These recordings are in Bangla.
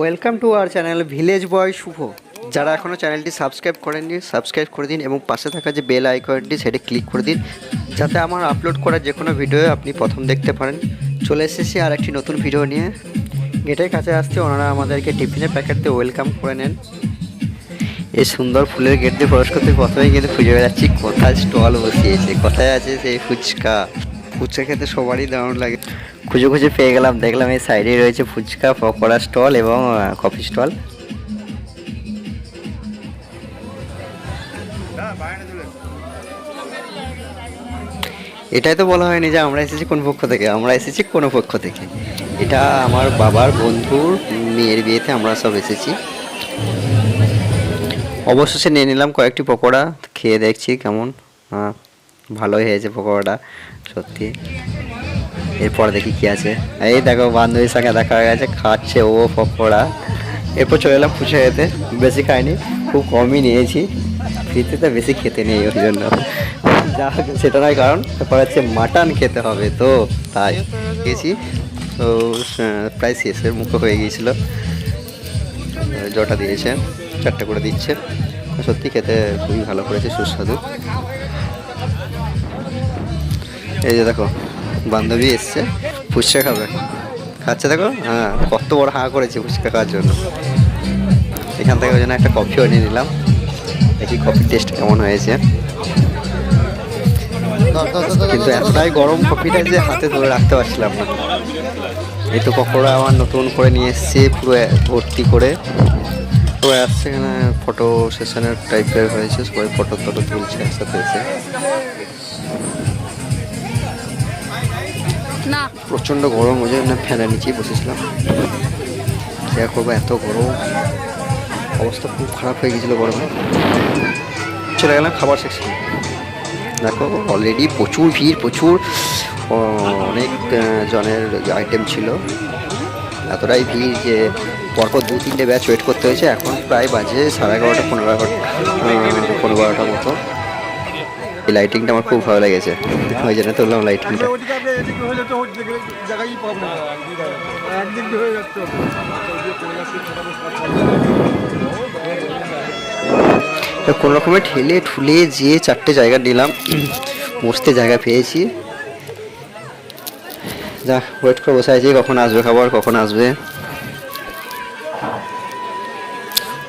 Welcome to our channel village boy Shubho যারা এখনও চ্যানেলটি সাবস্ক্রাইব করেননি সাবস্ক্রাইব করে দিন এবং পাশে থাকা যে বেল আইকনটি সেটি ক্লিক করে দিন, যাতে আমার আপলোড করা যে কোনো ভিডিও আপনি প্রথম দেখতে পারেন। চলে এসেছি আর একটি নতুন ভিডিও নিয়ে। গেটের কাছে আসতে ওনারা আমাদেরকে টিফিনের প্যাকেট দিয়ে ওয়েলকাম করে নেন। এই সুন্দর ফুলের গেট দিয়ে প্রবেশ করতে প্রথমেই কিন্তু খুঁজে বেড়াচ্ছি, কোথায় স্টল বসিয়েছে, কোথায় আছে সেই ফুচকা? ফুচকা খেতে সবারই দারুণ লাগে। খুঁজে খুঁজে পেয়ে গেলাম, দেখলাম এই সাইডে রয়েছে ফুচকা, পকোড়া স্টল এবং কফি স্টল। এটাই তো বলা হয়নি যে আমরা এসেছি কোন পক্ষ থেকে, আমরা এসেছি কোনো পক্ষ থেকে। এটা আমার বাবার বন্ধুর মেয়ের বিয়েতে আমরা সব এসেছি। অবশেষে নিয়ে নিলাম কয়েকটি পকোড়া, খেয়ে দেখছি কেমন ভালোই হয়েছে পকোড়াটা, সত্যি। এরপর দেখি কি আছে। এই দেখো, বান্ধবীর সঙ্গে দেখা হয়ে গেছে, খাচ্ছে ও পকোড়া। এরপর চলে এলাম ফুচকা খেতে, বেশি খাইনি, খুব কমই নিয়েছি। ফ্রিতে বেশি খেতে নেই ওই জন্য। যা সেটা নয় কারণ ব্যাপার হচ্ছে মাটন খেতে হবে তো, তাই গেছি তো প্রায় শেষের মুখো হয়ে গিয়েছিল। জটা দিয়েছে, চারটে করে দিচ্ছে। সত্যি খেতে খুবই ভালো করেছে, সুস্বাদু। এই যে দেখো বান্ধবী এসছে, ফুচকা খাবে। খাচ্ছে দেখো হ্যাঁ কত বড় হাঁ করেছে ফুচকা খাওয়ার জন্য। এখান থেকে ওই জন্য একটা কফিও নিয়ে নিলাম। দেখি কফির টেস্ট কেমন হয়েছে। কিন্তু এতটাই গরম কফিটা যে হাতে ধরে রাখতে পারছিলাম না। এই তো পকোড়া আমার নতুন করে নিয়ে এসেছি, পুরো ভর্তি করে। সবাই আসছে এখানে ফটো সেশনের টাইপের হয়েছে, সবাই ফটো টটো তুলছে, একসাথে এসে। না। প্রচণ্ড গরম, ওই জন্য ফ্যানের নিচেই বসেছিলাম। কেয়ার করব এত গরম। অবস্থা খুব খারাপ হয়ে গেছিল গরমে। চলে গেলাম খাবার সেকশন দেখো অলরেডি প্রচুর ভিড়, প্রচুর অনেক জনের আইটেম ছিল। এতটাই ভিড় যে পরপর দু, তিনটে ব্যাচ ওয়েট করতে হয়েছে। এখন প্রায় বাজে সাড়ে এগারোটা, পনেরো এগারোটা পনেরো বারোটার মতো। এই লাইটিংটা আমার খুব ভালো লেগেছে। ওই জন্য তুললাম লাইটিংটা তো কোনো রকমে ঠেলে ঠুলে যেয়ে চারটে জায়গা নিলাম বসতে জায়গা পেয়েছি। যা ওয়েট করে বসে আছি কখন আসবে খাবার কখন আসবে।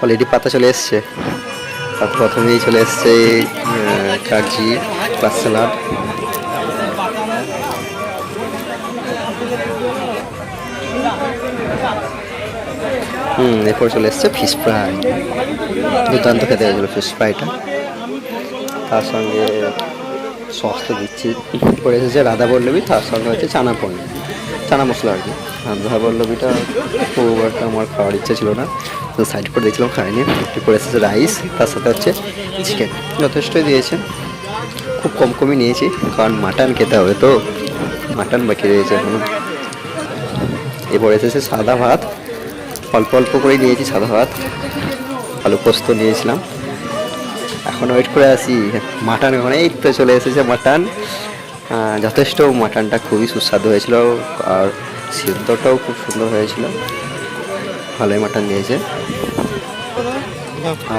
অলরেডি পাতা চলে এসছে। প্রথমেই চলে এসছে কাগজি প্লাস স্যালাড হুম, এরপর চলে এসছে ফিশ ফ্রাই দুর্দান্ত খেতে হয়েছিল ফিশ ফ্রাইটা তার সঙ্গে সস তো দিচ্ছি। পড়ে এসেছে রাধা বল্লবী তার সঙ্গে হচ্ছে চানা পনির। চানা মশলা আর কি। রাধা বল্লবীটা খুব একটা আমার খাওয়ার ইচ্ছে ছিল না। তো সাইড করে দেখছিলাম খাইনি। একটু পড়ে এসেছে রাইস তার সাথে হচ্ছে চিকেন যথেষ্টই দিয়েছে। খুব কম কমই নিয়েছি, কারণ মাটন খেতে হবে তো। মাটন বাকি রয়েছে এখনও। এরপর এসেছে সাদা ভাত। অল্প অল্প করেই নিয়েছি সাদা ভাত। আলু পোস্ত নিয়েছিলাম। এখন ওয়েট করে আসি। মাটন ওখানে এই তো চলে এসেছে মাটন যথেষ্ট মাটনটা খুবই সুস্বাদু হয়েছিল। আর সিদ্ধটাও খুব সুন্দর হয়েছিল। ভালোই মাটন দিয়েছে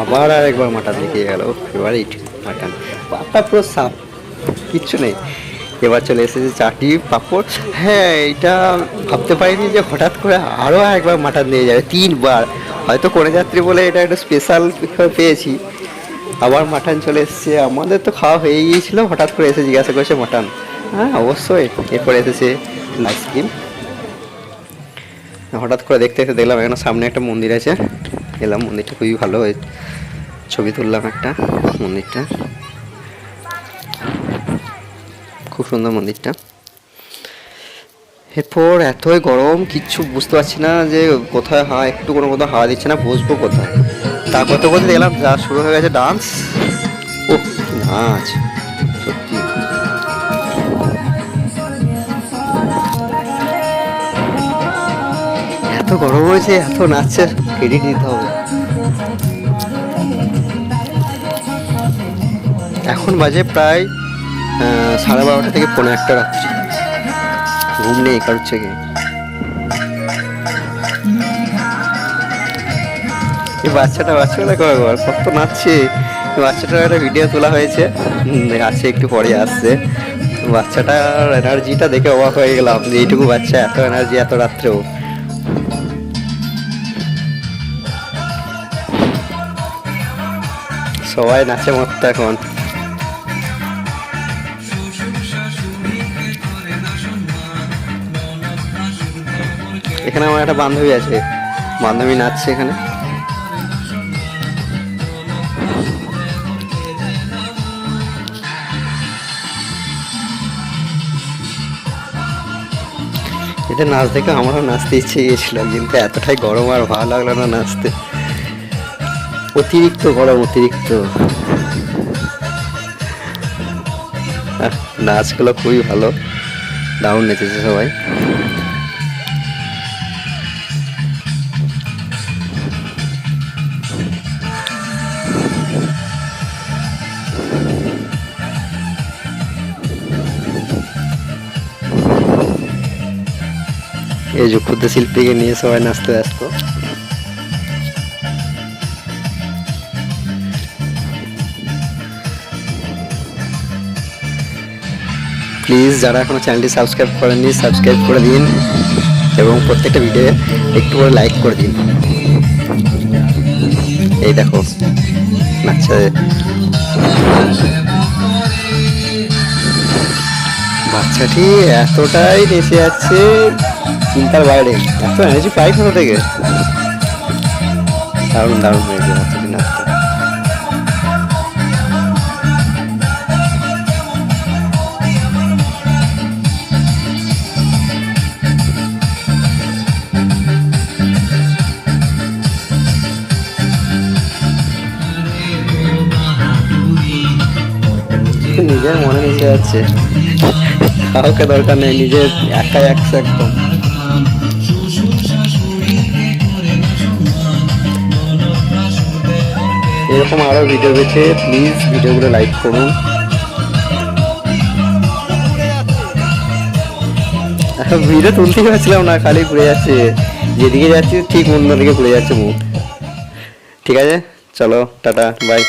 আবার আর একবার মাটন দেখিয়ে গেল। Favourite mutton. পাপটা পুরো সাপ। কিচ্ছু নেই। এবার চলে এসেছে চাটি পাঁপড়। হ্যাঁ এটা ভাবতে পারিনি যে হঠাৎ করে আরও একবার মাটন দিয়ে যাবে। তিনবার। হয়তো কোনো যাত্রী বলে এটা একটা স্পেশাল পেয়েছি। আবার মাটন চলে এসেছে। আমাদের তো খাওয়া হয়ে গিয়েছিল। হঠাৎ করে এসে জিজ্ঞাসা করেছে মাটন। হ্যাঁ অবশ্যই। এরপরে এসেছে আইসক্রিম হঠাৎ করে দেখতে দেখতে দেখলাম এখানে সামনে একটা মন্দির আছে। এলাম, মন্দিরটা খুবই ভালো। ছবি তুললাম একটা মন্দিরটা। খুব সুন্দর মন্দিরটা। এরপর এতই গরম, কিচ্ছু বুঝতে পারছি না যে কোথায় হাওয়া, একটু কোনো কোথাও হাওয়া দিচ্ছে না, বসবো কোথায়? তা করতে করতে দেখলাম যা শুরু হয়ে গেছে ডান্স ও নাচ। গরম হয়েছে, এত নাচছে ক্রেডিট নিতে হবে। এখন বাজে প্রায় সাড়ে বারোটা থেকে পনেরো একটা রাত্রি। ঘুম নেই কারোর থেকে। এই বাচ্চাটা বাচ্চাটা দেখো একবার কত নাচছে। বাচ্চাটার একটা ভিডিও তোলা হয়েছে। আছে, একটু পরে আসছে। বাচ্চাটার এনার্জিটা দেখে অবাক হয়ে গেলাম যে এইটুকু বাচ্চা, এত এনার্জি এত রাত্রেও। সবাই নাচে মত্ত এখন। এখানে আমার একটা বান্ধবী আছে। বান্ধবী নাচছে এখানে। এদের নাচ দেখে আমারও নাচতে ইচ্ছে গিয়েছিল, কিন্তু এতটাই গরম আর ভালো লাগল না নাচতে। অতিরিক্ত গরম, অতিরিক্ত। নাচগুলো খুবই ভালো। দারুণ নেচেছে সবাই। এই যে ক্ষুদ্র শিল্পীকে নিয়ে সবাই নাচতে ব্যস্ত। প্লিজ যারা এখনও চ্যানেলটি সাবস্ক্রাইব করেননি, সাবস্ক্রাইব করে দিন এবং প্রত্যেকটা ভিডিও একটু করে লাইক করে দিন। এই দেখো, নাচছে। বাচ্চাটি এতটাই নেচে যাচ্ছে চিন্তার বাইরে, এত এনার্জি পাই কোথা থেকে? দারুণ দারুণ হয়েছে নিজের মনে নিচে যাচ্ছে কাউকে দরকার নেই, নিজের একাই একশো একদম। এরকম আরও ভিডিও পেয়েছে প্লিজ ভিডিওগুলো লাইক করুন। ভিডিও তুলতেই পারছিলাম না, খালি ঘুরে যাচ্ছে। যেদিকে যাচ্ছি ঠিক অন্যদিকে ঘুরে যাচ্ছে মুখ। ঠিক আছে? চলো, টাটা বাই